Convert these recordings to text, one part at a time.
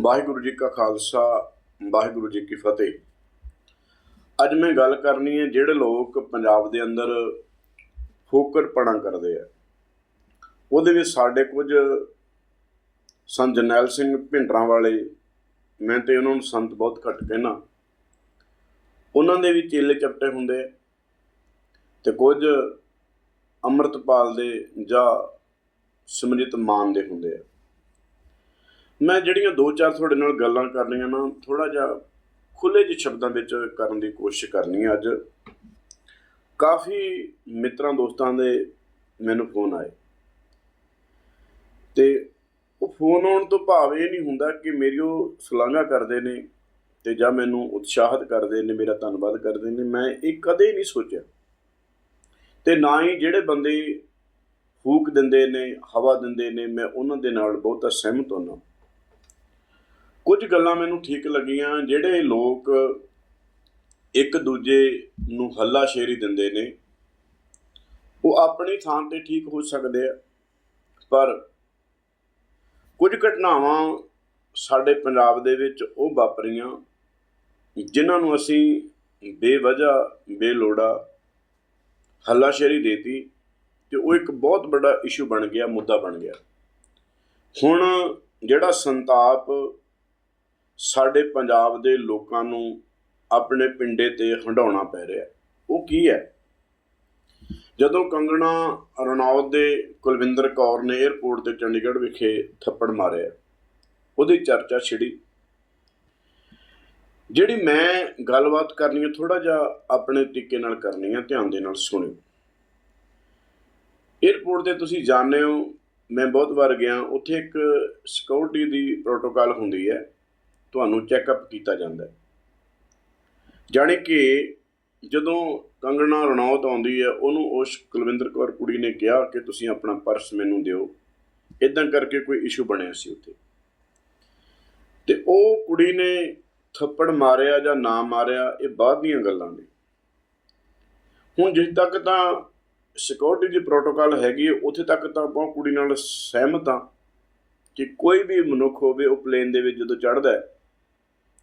ਵਾਹਿਗੁਰੂ ਜੀ ਕਾ ਖਾਲਸਾ, ਵਾਹਿਗੁਰੂ ਜੀ ਕੀ ਫਤਿਹ। ਅੱਜ ਮੈਂ ਗੱਲ ਕਰਨੀ ਹੈ ਜਿਹੜੇ ਲੋਕ ਪੰਜਾਬ ਦੇ ਅੰਦਰ ਫੋਕਰਪਣਾ ਕਰਦੇ ਆ। ਉਹਦੇ ਵਿੱਚ ਸਾਡੇ ਕੁਝ ਸੰਤ ਜਰਨੈਲ ਸਿੰਘ ਭਿੰਡਰਾਂ ਵਾਲੇ, ਮੈਂ ਤੇ ਉਹਨਾਂ ਨੂੰ ਸੰਤ ਬਹੁਤ ਘੱਟ ਕਹਿਣਾ ਉਹਨਾਂ ਦੇ ਵੀ ਚੇਲੇ ਚਪਟੇ ਹੁੰਦੇ ਆ ਤੇ ਕੁਝ ਅੰਮ੍ਰਿਤਪਾਲ ਦੇ ਜਾਂ ਸਿਮਰਜੀਤ ਮਾਨ ਦੇ ਹੁੰਦੇ ਆ। ਮੈਂ ਜਿਹੜੀਆਂ ਦੋ ਚਾਰ ਤੁਹਾਡੇ ਨਾਲ ਗੱਲਾਂ ਕਰਨੀਆਂ ਨਾ ਥੋੜਾ ਜਿਹਾ ਖੁੱਲੇ ਜਿਹੇ ਸ਼ਬਦਾਂ ਵਿੱਚ ਕਰਨ ਦੀ ਕੋਸ਼ਿਸ਼ ਕਰਨੀ ਹੈ ਅੱਜ। ਕਾਫੀ ਮਿੱਤਰਾਂ ਦੋਸਤਾਂ ਦੇ ਮੈਨੂੰ ਫੋਨ ਆਏ। ਤੇ ਉਹ ਫੋਨ ਆਉਣ ਤੋਂ ਭਾਵ ਇਹ ਨਹੀਂ ਹੁੰਦਾ ਕਿ ਮੇਰੀ ਉਹ ਸਲਾਘਾ ਕਰਦੇ ਨੇ ਤੇ ਜਾਂ ਮੈਨੂੰ ਉਤਸ਼ਾਹਿਤ ਕਰਦੇ ਨੇ, ਮੇਰਾ ਧੰਨਵਾਦ ਕਰਦੇ ਨੇ। ਮੈਂ ਇਹ ਕਦੇ ਨਹੀਂ ਸੋਚਿਆ। ਤੇ ਨਾ ਹੀ ਜਿਹੜੇ ਬੰਦੇ ਫੂਕ ਦਿੰਦੇ ਨੇ, ਹਵਾ ਦਿੰਦੇ ਨੇ, ਮੈਂ ਉਹਨਾਂ ਦੇ ਨਾਲ ਬਹੁਤਾ ਸਹਿਮਤ ਹੁੰਦਾ। ਕੁਝ ਗੱਲਾਂ ਮੈਨੂੰ ਠੀਕ ਲੱਗੀਆਂ, ਜਿਹੜੇ ਲੋਕ ਇੱਕ ਦੂਜੇ ਨੂੰ ਹੱਲਾਸ਼ੇਰੀ ਦਿੰਦੇ ਨੇ, ਉਹ ਆਪਣੀ ਥਾਂ ਤੇ ਠੀਕ ਹੋ ਸਕਦੇ ਆ, ਪਰ ਕੁਝ ਘਟਨਾਵਾਂ ਸਾਡੇ ਪੰਜਾਬ ਦੇ ਵਿੱਚ ਉਹ ਵਾਪਰੀਆਂ, ਜਿਨ੍ਹਾਂ ਨੂੰ ਅਸੀਂ ਬੇਵਜ੍ਹਾ, ਬੇਲੋੜਾ ਹੱਲਾਸ਼ੇਰੀ ਦੇਤੀ ਤੇ ਉਹ ਇੱਕ ਬਹੁਤ ਵੱਡਾ ਇਸ਼ੂ ਬਣ ਗਿਆ, ਮੁੱਦਾ ਬਣ ਗਿਆ। ਹੁਣ ਜਿਹੜਾ ਸੰਤਾਪ ਸਾਡੇ ਪੰਜਾਬ ਦੇ ਲੋਕਾਂ ਨੂੰ ਆਪਣੇ ਪਿੰਡੇ ਤੇ ਹੰਡਾਉਣਾ ਪੈ ਰਿਹਾ। ਉਹ ਕੀ ਹੈ? ਜਦੋਂ ਕੰਗਣਾ ਰਣੌਤ ਦੇ ਕੁਲਵਿੰਦਰ ਕੌਰ ਨੇ 에ਅਰਪੋਰਟ ਤੇ ਚੰਡੀਗੜ੍ਹ ਵਿਖੇ ਥੱਪੜ ਮਾਰਿਆ, ਉਹਦੀ ਚਰਚਾ ਛਿੜੀ। ਜਿਹੜੀ ਮੈਂ ਗੱਲਬਾਤ ਕਰਨੀ ਹੈ ਥੋੜਾ ਜਿਹਾ ਆਪਣੇ ਤਰੀਕੇ ਨਾਲ ਕਰਨੀ ਹੈ, ਧਿਆਨ ਦੇ ਨਾਲ ਸੁਣਿਓ। 에ਅਰਪੋਰਟ ਤੇ ਤੁਸੀਂ ਜਾਣਦੇ ਹੋ, ਮੈਂ ਬਹੁਤ ਵਾਰ ਗਿਆ, ਉੱਥੇ ਇੱਕ ਸਿਕਿਉਰਿਟੀ ਦੀ ਪ੍ਰੋਟੋਕਾਲ ਹੁੰਦੀ ਹੈ। ਤੁਹਾਨੂੰ ਚੈੱਕਅਪ ਕੀਤਾ ਜਾਂਦਾ ਹੈ। ਜਾਣੀ ਕਿ ਜਦੋਂ ਕੰਗਣਾ ਰਣੌਤ ਆਉਂਦੀ ਹੈ, ਉਹਨੂੰ ਉਸ ਕੁਲਵਿੰਦਰ ਕੌਰ ਕੁੜੀ ਨੇ ਕਿਹਾ ਕਿ ਤੁਸੀਂ ਆਪਣਾ ਪਰਸ ਮੈਨੂੰ ਦਿਓ। ਇਦਾਂ ਕਰਕੇ ਕੋਈ ਇਸ਼ੂ ਬਣਿਆ ਸੀ ਉੱਥੇ। ਤੇ ਉਹ ਕੁੜੀ ਨੇ ਥੱਪੜ ਮਾਰਿਆ ਜਾਂ ਨਾ ਮਾਰਿਆ, ਇਹ ਬਾਅਦ ਦੀਆਂ ਗੱਲਾਂ ਨੇ। ਹੁਣ ਜਿੱਥੇ ਤੱਕ ਤਾਂ ਸਿਕਿਉਰਿਟੀ ਦੀ ਪ੍ਰੋਟੋਕਾਲ ਹੈਗੀ ਹੈ, ਉੱਥੇ ਤੱਕ ਤਾਂ ਆਪਾਂ ਉਹ ਕੁੜੀ ਨਾਲ ਸਹਿਮਤ ਹਾਂ ਕਿ ਕੋਈ ਵੀ ਮਨੁੱਖ ਹੋਵੇ, ਉਹ ਪਲੇਨ ਦੇ ਵਿੱਚ ਜਦੋਂ ਚੜ੍ਹਦਾ ਹੈ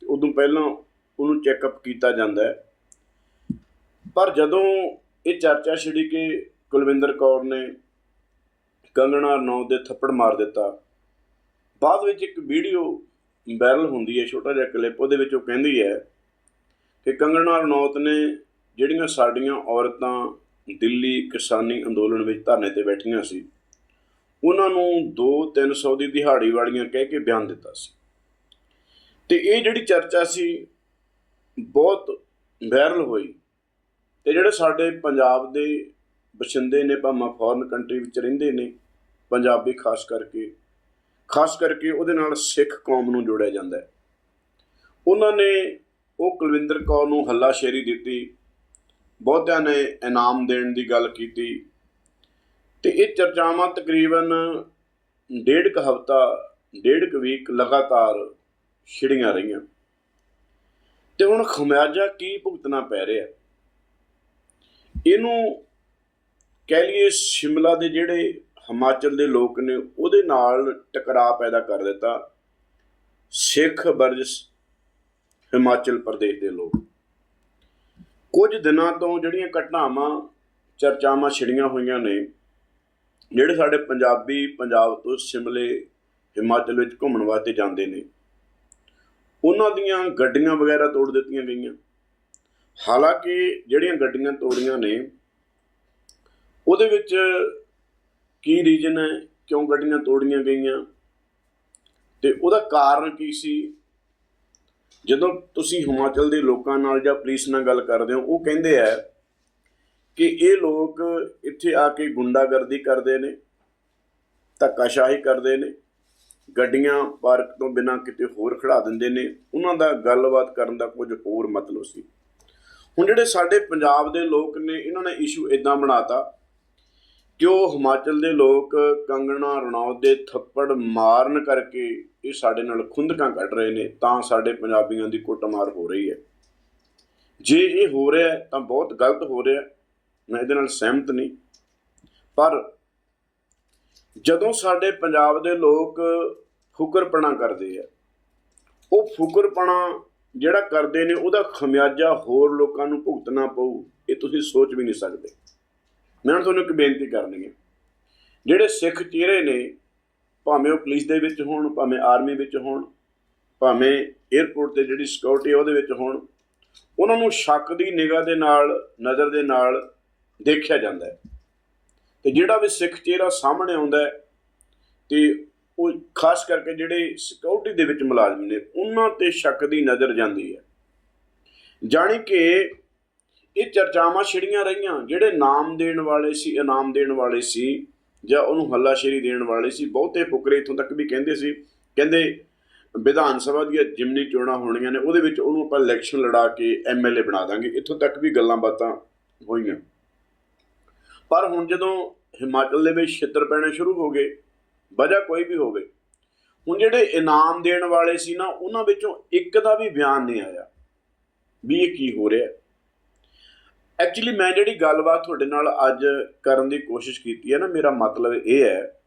ਉਦੋਂ ਪਹਿਲਾਂ ਉਹਨੂੰ ਚੈੱਕਅਪ ਕੀਤਾ ਜਾਂਦਾ ਹੈ। ਪਰ ਜਦੋਂ ਇਹ ਚਰਚਾ ਛਿੜੀ ਕਿ ਕੁਲਵਿੰਦਰ ਕੌਰ ਨੇ ਕੰਗਣਾ ਰਣੌਤ ਦੇ ਥੱਪੜ ਮਾਰ ਦਿੱਤਾ, ਬਾਅਦ ਵਿੱਚ ਇੱਕ ਵੀਡੀਓ ਵਾਇਰਲ ਹੁੰਦੀ ਹੈ, ਛੋਟਾ ਜਿਹਾ ਕਲਿੱਪ ਉਹਦੇ ਵਿੱਚ ਉਹ ਕਹਿੰਦੀ ਹੈ ਕਿ ਕੰਗਣਾ ਰਣੌਤ ਨੇ ਜਿਹੜੀਆਂ ਸਾਡੀਆਂ ਔਰਤਾਂ ਦਿੱਲੀ ਕਿਸਾਨੀ ਅੰਦੋਲਨ ਵਿੱਚ ਧਰਨੇ ਤੇ ਬੈਠੀਆਂ ਸੀ, ਉਹਨਾਂ ਨੂੰ 2-300 ਦੀ ਦਿਹਾੜੀ ਵਾਲੀਆਂ ਕਹਿ ਕੇ ਬਿਆਨ ਦਿੱਤਾ ਸੀ। ਤੇ ਇਹ ਜਿਹੜੀ ਚਰਚਾ ਸੀ ਬਹੁਤ ਵਾਇਰਲ ਹੋਈ ਤੇ ਜਿਹੜੇ ਸਾਡੇ ਪੰਜਾਬ ਦੇ ਬਸ਼ਿੰਦੇ ਨੇ ਭਾਵੇਂ ਫੋਰਨ ਕੰਟਰੀ ਵਿੱਚ ਰਹਿੰਦੇ ਨੇ, ਪੰਜਾਬੀ ਖਾਸ ਕਰਕੇ ਖਾਸ ਕਰਕੇ ਉਹਦੇ ਨਾਲ ਸਿੱਖ ਕੌਮ ਨੂੰ ਜੋੜਿਆ ਜਾਂਦਾ ਹੈ। ਉਹਨਾਂ ਨੇ ਉਹ ਕੁਲਵਿੰਦਰ ਕੌਰ ਨੂੰ ਹੱਲਾਸ਼ੇਰੀ ਦਿੱਤੀ, ਬਹੁਤਿਆਂ ਨੇ ਇਨਾਮ ਦੇਣ ਦੀ ਗੱਲ ਕੀਤੀ ਤੇ ਇਹ ਚਰਚਾਵਾਂ ਤਕਰੀਬਨ ਡੇਢ ਕੁ ਹਫ਼ਤਾ, ਡੇਢ ਕੁ ਵੀਕ ਲਗਾਤਾਰ ਛਿੜੀਆਂ ਰਹੀਆਂ। ਤੇ ਹੁਣ ਖਮਿਆਜਾ ਕੀ ਭੁਗਤਣਾ ਪੈ ਰਿਹਾ? ਇਹਨੂੰ ਕਹਿ ਲਈਏ ਸ਼ਿਮਲਾ ਦੇ ਜਿਹੜੇ ਹਿਮਾਚਲ ਦੇ ਲੋਕ ਨੇ, ਉਹਦੇ ਨਾਲ ਟਕਰਾਅ ਪੈਦਾ ਕਰ ਦਿੱਤਾ ਸਿੱਖ ਵਰਜਸ ਹਿਮਾਚਲ ਪ੍ਰਦੇਸ਼ ਦੇ ਲੋਕ। ਕੁਝ ਦਿਨਾਂ ਤੋਂ ਜਿਹੜੀਆਂ ਘਟਨਾਵਾਂ, ਚਰਚਾਵਾਂ ਛਿੜੀਆਂ ਹੋਈਆਂ ਨੇ, ਜਿਹੜੇ ਸਾਡੇ ਪੰਜਾਬੀ ਪੰਜਾਬ ਤੋਂ ਸ਼ਿਮਲੇ, ਹਿਮਾਚਲ ਵਿੱਚ ਘੁੰਮਣ ਵਾਸਤੇ ਜਾਂਦੇ ਨੇ ਉਹਨਾਂ ਦੀਆਂ ਗੱਡੀਆਂ ਵਗੈਰਾ ਤੋੜ ਦਿੱਤੀਆਂ ਗਈਆਂ। ਹਾਲਾਂਕਿ ਜਿਹੜੀਆਂ ਗੱਡੀਆਂ ਤੋੜੀਆਂ ਨੇ, ਉਹਦੇ ਵਿੱਚ ਕੀ ਰੀਜਨ ਹੈ, ਕਿਉਂ ਗੱਡੀਆਂ ਤੋੜੀਆਂ ਗਈਆਂ? ਤੇ ਉਹਦਾ ਕਾਰਨ ਕੀ ਸੀ? ਜਦੋਂ ਤੁਸੀਂ ਹਿਮਾਚਲ ਦੇ ਲੋਕਾਂ ਨਾਲ ਜਾਂ ਪੁਲਿਸ ਨਾਲ ਗੱਲ ਕਰਦੇ ਹੋ, ਉਹ ਕਹਿੰਦੇ ਆ ਕਿ ਇਹ ਲੋਕ ਇੱਥੇ ਆ ਕੇ ਗੁੰਡਾਗਰਦੀ ਕਰਦੇ ਨੇ, ਧੱਕਾਸ਼ਾਹੀ ਕਰਦੇ ਨੇ। ਗੱਡੀਆਂ ਪਾਰਕ ਤੋਂ ਬਿਨਾਂ ਕਿਤੇ ਹੋਰ ਖੜਾ ਦਿੰਦੇ ਨੇ, ਉਹਨਾਂ ਦਾ ਗੱਲਬਾਤ ਕਰਨ ਦਾ ਕੁਝ ਹੋਰ ਮਤਲਬ ਸੀ। ਹੁਣ ਜਿਹੜੇ ਸਾਡੇ ਪੰਜਾਬ ਦੇ ਲੋਕ ਨੇ, ਇਹਨਾਂ ਨੇ ਇਸ਼ੂ ਇਦਾਂ ਬਣਾਤਾ ਕਿ ਉਹ ਹਿਮਾਚਲ ਦੇ ਲੋਕ ਕੰਗਣਾ, ਰਣੌਤ ਦੇ ਥੱਪੜ ਮਾਰਨ ਕਰਕੇ ਇਹ ਸਾਡੇ ਨਾਲ ਖੁੰਦਕਾਂ ਕੱਢ ਰਹੇ ਨੇ, ਤਾਂ ਸਾਡੇ ਪੰਜਾਬੀਆਂ ਦੀ ਕੁੱਟਮਾਰ ਹੋ ਰਹੀ ਹੈ। ਜੇ ਇਹ ਹੋ ਰਿਹਾ ਤਾਂ ਬਹੁਤ ਗਲਤ ਹੋ ਰਿਹਾ ਮੈਂ ਇਹਦੇ ਨਾਲ ਸਹਿਮਤ ਨਹੀਂ। ਪਰ ਜਦੋਂ ਸਾਡੇ ਪੰਜਾਬ ਦੇ ਲੋਕ ਫੁਕਰਪਣਾ ਕਰਦੇ ਆ, ਉਹ ਫੁਕਰਪਣਾ ਜਿਹੜਾ ਕਰਦੇ ਨੇ, ਉਹਦਾ ਖਮਿਆਜਾ ਹੋਰ ਲੋਕਾਂ ਨੂੰ ਭੁਗਤਣਾ ਪਊ, ਇਹ ਤੁਸੀਂ ਸੋਚ ਵੀ ਨਹੀਂ ਸਕਦੇ। ਮੈਂ ਤੁਹਾਨੂੰ ਇੱਕ ਬੇਨਤੀ ਕਰਨੀ ਹੈ ਜਿਹੜੇ ਸਿੱਖ ਚਿਹਰੇ ਨੇ, ਭਾਵੇਂ ਉਹ ਪੁਲਿਸ ਦੇ ਵਿੱਚ ਹੋਣ, ਭਾਵੇਂ ਆਰਮੀ ਵਿੱਚ ਹੋਣ, ਭਾਵੇਂ 에ਅਰਪੋਰਟ ਤੇ ਜਿਹੜੀ ਸਿਕਿਉਰਿਟੀ ਉਹਦੇ ਵਿੱਚ ਹੋਣ, ਉਹਨਾਂ ਨੂੰ ਸ਼ੱਕ ਦੀ ਨਿਗਾਹ ਦੇ ਨਾਲ, ਨਜ਼ਰ ਦੇ ਨਾਲ ਦੇਖਿਆ ਜਾਂਦਾ ਹੈ। ਤੇ ਜਿਹੜਾ ਵੀ ਸਿੱਖ ਚਿਹਰਾ ਸਾਹਮਣੇ ਆਉਂਦਾ ਹੈ ਤੇ ਉਹ ਖਾਸ ਕਰਕੇ ਜਿਹੜੇ ਸਿਕਿਉਰਿਟੀ ਦੇ ਵਿੱਚ ਮੁਲਾਜ਼ਮ ਨੇ, ਉਹਨਾਂ ਤੇ ਸ਼ੱਕ ਦੀ ਨਜ਼ਰ ਜਾਂਦੀ ਹੈ। ਜਾਣੀ ਕਿ ਇਹ ਚਰਚਾਵਾਂ ਛਿੜੀਆਂ ਰਹੀਆਂ, ਜਿਹੜੇ ਨਾਮ ਦੇਣ ਵਾਲੇ ਸੀ, ਇਨਾਮ ਦੇਣ ਵਾਲੇ ਸੀ ਜਾਂ ਉਹਨੂੰ ਹੱਲਾਸ਼ੇਰੀ ਦੇਣ ਵਾਲੇ ਸੀ, ਬਹੁਤੇ ਫੁਕਰੇ ਇਥੋਂ ਤੱਕ ਵੀ ਕਹਿੰਦੇ ਸੀ, ਕਹਿੰਦੇ ਵਿਧਾਨ ਸਭਾ ਦੀਆਂ ਜਿਮਨੀ ਚੋਣਾਂ ਹੋਣੀਆਂ ਨੇ, ਉਹਦੇ ਵਿੱਚ ਉਹਨੂੰ ਆਪਾਂ ਇਲੈਕਸ਼ਨ ਲੜਾ ਕੇ ਐਮਐਲਏ ਬਣਾ ਦਾਂਗੇ, ਇਥੋਂ ਤੱਕ ਵੀ ਗੱਲਾਂ ਬਾਤਾਂ ਹੋਈਆਂ। ਪਰ ਹੁਣ ਜਦੋਂ ਹਿਮਾਚਲ ਦੇ ਵਿੱਚ ਛਿੱਤਰ ਪੈਣੇ ਸ਼ੁਰੂ ਹੋ ਗਏ, ਵਜ੍ਹਾ ਕੋਈ ਵੀ ਹੋਵੇ, ਹੁਣ ਜਿਹੜੇ ਇਨਾਮ ਦੇਣ ਵਾਲੇ ਸੀ ਨਾ, ਉਹਨਾਂ ਵਿੱਚੋਂ ਇੱਕ ਦਾ ਵੀ ਬਿਆਨ ਨਹੀਂ ਆਇਆ ਵੀ ਇਹ ਕੀ ਹੋ ਰਿਹਾ। ਐਕਚੁਅਲੀ ਮੈਂ ਜਿਹੜੀ ਗੱਲਬਾਤ ਤੁਹਾਡੇ ਨਾਲ ਅੱਜ ਕਰਨ ਦੀ ਕੋਸ਼ਿਸ਼ ਕੀਤੀ ਹੈ ਨਾ, ਮੇਰਾ ਮਤਲਬ ਇਹ ਹੈ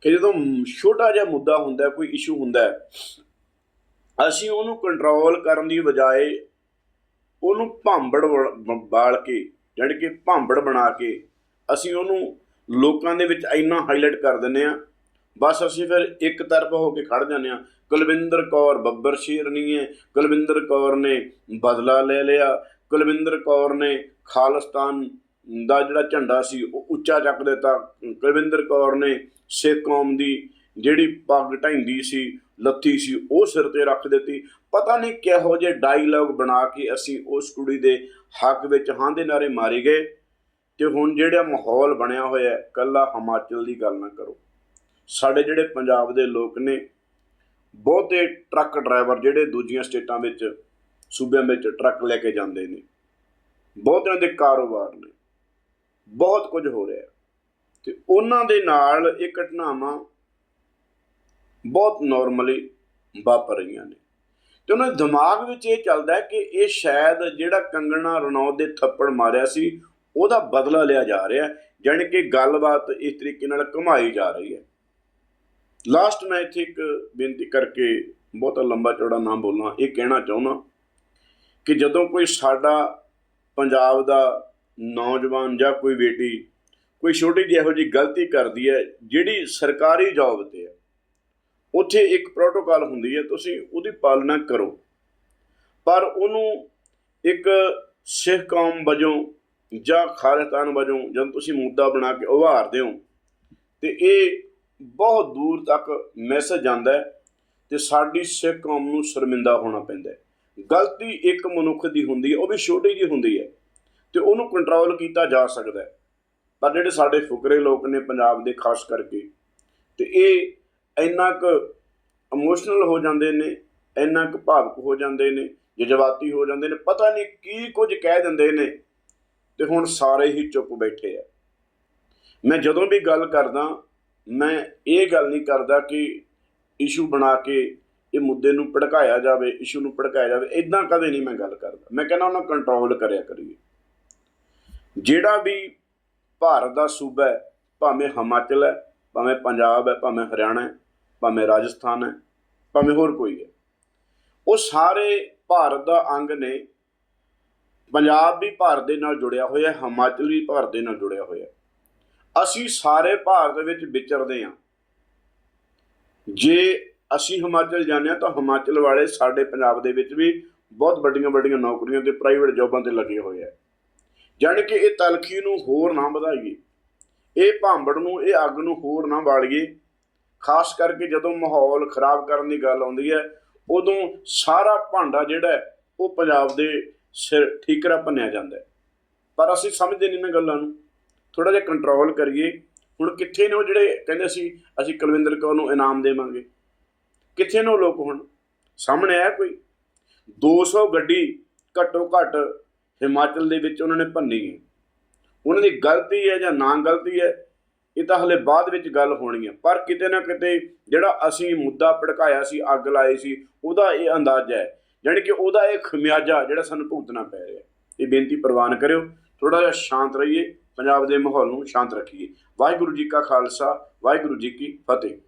ਕਿ ਜਦੋਂ ਛੋਟਾ ਜਿਹਾ ਮੁੱਦਾ ਹੁੰਦਾ, ਕੋਈ ਇਸ਼ੂ ਹੁੰਦਾ, ਅਸੀਂ ਉਹਨੂੰ ਕੰਟਰੋਲ ਕਰਨ ਦੀ ਬਜਾਏ ਉਹਨੂੰ ਭਾਂਬੜ ਵ- ਬਾਲ ਕੇ ਜਾਣੀ ਕਿ ਭਾਂਬੜ ਬਣਾ ਕੇ ਅਸੀਂ ਉਹਨੂੰ ਲੋਕਾਂ ਦੇ ਵਿੱਚ ਇੰਨਾ ਹਾਈਲਾਈਟ ਕਰ ਦਿੰਦੇ ਆ ਬਸ ਅਸੀਂ ਫਿਰ ਇੱਕ ਤਰਫ ਹੋ ਕੇ ਖੜ ਜਾਂਦੇ ਆ ਕੁਲਵਿੰਦਰ ਕੌਰ ਬੱਬਰ ਸ਼ੇਰਨੀ ਹੈ। ਕੁਲਵਿੰਦਰ ਕੌਰ ਨੇ ਬਦਲਾ ਲੈ ਲਿਆ। ਕੁਲਵਿੰਦਰ ਕੌਰ ਨੇ ਖਾਲਿਸਤਾਨ ਦਾ ਜਿਹੜਾ ਝੰਡਾ ਸੀ, ਉਹ ਉੱਚਾ ਚੱਕ ਦਿੱਤਾ। ਕੁਲਵਿੰਦਰ ਕੌਰ ਨੇ ਸਿੱਖ ਕੌਮ ਦੀ ਜਿਹੜੀ ਪੱਗ ਢਾਈਂਦੀ ਸੀ ਲੱਥੀ ਸੀ, ਉਹ ਸਿਰ ਤੇ ਰੱਖ ਦਿੱਤੀ ਪਤਾ ਨਹੀਂ ਕਿਹੋ ਜਿਹੇ ਡਾਇਲੌਗ ਬਣਾ ਕੇ ਅਸੀਂ ਉਸ ਕੁੜੀ ਦੇ ਹੱਕ ਵਿੱਚ ਹਾਂ ਦੇ ਨਾਰੇ ਮਾਰੇ ਗਏ ਤੇ ਹੁਣ ਜਿਹੜਾ ਮਾਹੌਲ ਬਣਿਆ ਹੋਇਆ ਹੈ, ਕੱਲਾ ਹਿਮਾਚਲ ਦੀ ਗੱਲ ਨਾ ਕਰੋ ਸਾਡੇ ਜਿਹੜੇ ਪੰਜਾਬ ਦੇ ਲੋਕ ਨੇ, ਬਹੁਤੇ ਟਰੱਕ ਡਰਾਈਵਰ ਜਿਹੜੇ ਦੂਜੀਆਂ ਸਟੇਟਾਂ ਵਿੱਚ, ਸੂਬਿਆਂ ਵਿੱਚ ਟਰੱਕ ਲੈ ਕੇ ਜਾਂਦੇ ਨੇ, ਬਹੁਤਿਆਂ ਦੇ ਕਾਰੋਬਾਰ ਨੇ, ਬਹੁਤ ਕੁਝ ਹੋ ਰਿਹਾ ਹੈ। ਤੇ ਉਹਨਾਂ ਦੇ ਨਾਲ ਇਹ ਘਟਨਾਵਾਂ ਬਹੁਤ ਨਾਰਮਲੀ ਵਾਪਰ ਰਹੀਆਂ ਨੇ। ਤੇ ਉਹਨਾਂ ਦੇ ਦਿਮਾਗ ਵਿੱਚ ਇਹ ਚੱਲਦਾ ਹੈ ਕਿ ਇਹ ਸ਼ਾਇਦ ਜਿਹੜਾ ਕੰਗਣਾ ਰਣੌਤ ਦੇ ਥੱਪੜ ਮਾਰਿਆ ਸੀ, ਉਹਦਾ ਬਦਲਾ ਲਿਆ ਜਾ ਰਿਹਾ ਹੈ, ਜਾਣੀ ਕਿ ਗੱਲਬਾਤ ਇਸ ਤਰੀਕੇ ਨਾਲ ਘੁਮਾਈ ਜਾ ਰਹੀ ਹੈ। ਲਾਸਟ ਮੈਂ ਇੱਥੇ ਇੱਕ ਬੇਨਤੀ ਕਰਕੇ ਬਹੁਤਾ ਲੰਬਾ ਚੌੜਾ ਨਾ ਬੋਲਣਾ ਇਹ ਕਹਿਣਾ ਚਾਹੁੰਦਾ ਕਿ ਜਦੋਂ ਕੋਈ ਸਾਡਾ ਪੰਜਾਬ ਦਾ ਨੌਜਵਾਨ ਜਾਂ ਕੋਈ ਬੇਟੀ ਕੋਈ ਛੋਟੀ ਜਿਹੀ ਇਹੋ ਜਿਹੀ ਗਲਤੀ ਕਰਦੀ ਹੈ, ਜਿਹੜੀ ਸਰਕਾਰੀ ਜੌਬ ਤੇ ਹੈ ਉੱਥੇ ਇੱਕ ਪ੍ਰੋਟੋਕਾਲ ਹੁੰਦੀ ਹੈ, ਤੁਸੀਂ ਉਹਦੀ ਪਾਲਣਾ ਕਰੋ। ਪਰ ਉਹਨੂੰ ਇੱਕ ਸਿੱਖ ਕੌਮ ਵਜੋਂ ਜਾਂ ਖਾਲਿਸਤਾਨ ਵਜੋਂ ਜਦੋਂ ਤੁਸੀਂ ਮੁੱਦਾ ਬਣਾ ਕੇ ਉਭਾਰਦੇ ਹੋ, ਤੇ ਇਹ ਬਹੁਤ ਦੂਰ ਤੱਕ ਮੈਸੇਜ ਜਾਂਦਾ ਹੈ ਤੇ ਸਾਡੀ ਸਿੱਖ ਕੌਮ ਨੂੰ ਸ਼ਰਮਿੰਦਾ ਹੋਣਾ ਪੈਂਦਾ ਹੈ। ਗਲਤੀ ਇੱਕ ਮਨੁੱਖ ਦੀ ਹੁੰਦੀ ਹੈ, ਉਹ ਵੀ ਛੋਟੀ ਜੀ ਹੁੰਦੀ ਹੈ ਤੇ ਉਹਨੂੰ ਕੰਟਰੋਲ ਕੀਤਾ ਜਾ ਸਕਦਾ ਹੈ। ਪਰ ਜਿਹੜੇ ਸਾਡੇ ਫੁਕਰੇ ਲੋਕ ਨੇ ਪੰਜਾਬ ਦੇ, ਖਾਸ ਕਰਕੇ, ਤੇ ਇਹ ਇੰਨਾ ਕੁ ਇਮੋਸ਼ਨਲ ਹੋ ਜਾਂਦੇ ਨੇ, ਇੰਨਾ ਕੁ ਭਾਵੁਕ ਹੋ ਜਾਂਦੇ ਨੇ, ਜਜ਼ਬਾਤੀ ਹੋ ਜਾਂਦੇ ਨੇ, ਪਤਾ ਨਹੀਂ ਕੀ ਕੁਝ ਕਹਿ ਦਿੰਦੇ ਨੇ ਤੇ ਹੁਣ ਸਾਰੇ ਹੀ ਚੁੱਪ ਬੈਠੇ ਆ। ਮੈਂ ਜਦੋਂ ਵੀ ਗੱਲ ਕਰਦਾ, ਮੈਂ ਇਹ ਗੱਲ ਨਹੀਂ ਕਰਦਾ ਕਿ ਇਸ਼ੂ ਬਣਾ ਕੇ ਇਹ ਮੁੱਦੇ ਨੂੰ ਭੜਕਾਇਆ ਜਾਵੇ ਇਸ਼ੂ ਨੂੰ ਭੜਕਾਇਆ ਜਾਵੇ ਇਦਾਂ ਕਦੇ ਨਹੀਂ ਮੈਂ ਗੱਲ ਕਰਦਾ। ਮੈਂ ਕਹਿੰਦਾ ਉਹਨਾਂ ਕੰਟਰੋਲ ਕਰਿਆ ਕਰੀਏ। ਜਿਹੜਾ ਵੀ ਭਾਰਤ ਦਾ ਸੂਬਾ ਹੈ, ਭਾਵੇਂ ਹਿਮਾਚਲ ਹੈ, ਭਾਵੇਂ ਪੰਜਾਬ ਹੈ, ਭਾਵੇਂ ਹਰਿਆਣਾ ਹੈ ਭਾਵੇਂ ਰਾਜਸਥਾਨ ਹੈ, ਭਾਵੇਂ ਹੋਰ ਕੋਈ ਹੈ। ਉਹ ਸਾਰੇ ਭਾਰਤ ਦਾ ਅੰਗ ਨੇ। ਪੰਜਾਬ ਵੀ ਭਾਰਤ ਦੇ ਨਾਲ ਜੁੜਿਆ ਹੋਇਆ ਹੈ, ਹਿਮਾਚਲ ਵੀ ਭਾਰਤ ਦੇ ਨਾਲ ਜੁੜਿਆ ਹੋਇਆ ਹੈ। ਅਸੀਂ ਸਾਰੇ ਭਾਰਤ ਵਿੱਚ ਵਿਚਰਦੇ ਹਾਂ। ਜੇ ਅਸੀਂ ਹਿਮਾਚਲ ਜਾਂਦੇ ਹਾਂ ਤਾਂ ਹਿਮਾਚਲ ਵਾਲੇ ਸਾਡੇ ਪੰਜਾਬ ਦੇ ਵਿੱਚ ਵੀ ਬਹੁਤ ਵੱਡੀਆਂ ਵੱਡੀਆਂ ਨੌਕਰੀਆਂ ਤੇ ਪ੍ਰਾਈਵੇਟ ਜੌਬਾਂ ਤੇ ਲੱਗੇ ਹੋਏ ਆ ਜਾਣੀ ਕਿ ਇਹ ਤਲਖੀ ਨੂੰ ਹੋਰ ਨਾ ਵਧਾਈਏ। ਇਹ ਭਾਂਬੜ ਨੂੰ, ਇਹ ਅੱਗ ਨੂੰ ਹੋਰ ਨਾ ਬਾਲੀਏ ਖਾਸ ਕਰਕੇ ਜਦੋਂ ਮਾਹੌਲ ਖਰਾਬ ਕਰਨ ਦੀ ਗੱਲ ਆਉਂਦੀ ਹੈ, ਉਦੋਂ ਸਾਰਾ ਭਾਂਡਾ ਜਿਹੜਾ ਉਹ ਪੰਜਾਬ ਦੇ ਸਿਰ ਠੀਕਰਾ ਭੰਨਿਆ ਜਾਂਦਾ ਪਰ ਅਸੀਂ ਸਮਝਦੇ ਨਹੀਂ ਨਾ ਗੱਲਾਂ ਨੂੰ। ਥੋੜਾ ਜਿਹਾ ਕੰਟਰੋਲ ਕਰੀਏ। ਹੁਣ ਕਿੱਥੇ ਨੇ ਉਹ ਜਿਹੜੇ ਕਹਿੰਦੇ ਸੀ, ਅਸੀਂ ਕੁਲਵਿੰਦਰ ਕੌਰ ਨੂੰ ਇਨਾਮ ਦੇਵਾਂਗੇ? ਕਿੱਥੇ ਨੇ ਉਹ ਲੋਕ ਹੁਣ? ਸਾਹਮਣੇ ਆਇਆ ਕੋਈ? 200 ਗੱਡੀ ਘੱਟੋ ਘੱਟ ਹਿਮਾਚਲ ਦੇ ਵਿੱਚ ਉਹਨਾਂ ਨੇ ਭੰਨੀ ਹੈ ਉਹਨਾਂ ਦੀ ਗਲਤੀ ਹੈ ਜਾਂ ਨਾ ਗਲਤੀ ਹੈ ਇਹ ਤਾਂ ਹਲੇ ਬਾਅਦ ਵਿੱਚ ਗੱਲ ਹੋਣੀ ਹੈ। ਪਰ ਕਿਤੇ ਨਾ ਕਿਤੇ ਜਿਹੜਾ ਅਸੀਂ ਮੁੱਦਾ ਭੜਕਾਇਆ ਸੀ, ਅੱਗ ਲਾਈ ਸੀ, ਉਹਦਾ ਇਹ ਅੰਦਾਜ਼ਾ ਹੈ। ਯਾਨੀ ਕਿ ਉਹਦਾ ਇਹ ਖਮਿਆਜਾ ਜਿਹੜਾ ਸਾਨੂੰ ਭੁਗਤਣਾ ਪੈ ਰਿਹਾ ਇਹ ਬੇਨਤੀ ਪ੍ਰਵਾਨ ਕਰਿਓ। ਥੋੜਾ ਜਿਹਾ ਸ਼ਾਂਤ ਰਹੀਏ। ਪੰਜਾਬ ਦੇ ਮਾਹੌਲ ਨੂੰ ਸ਼ਾਂਤ ਰੱਖੀਏ। ਵਾਹਿਗੁਰੂ ਜੀ ਕਾ ਖਾਲਸਾ, ਵਾਹਿਗੁਰੂ ਜੀ ਕੀ ਫਤਿਹ।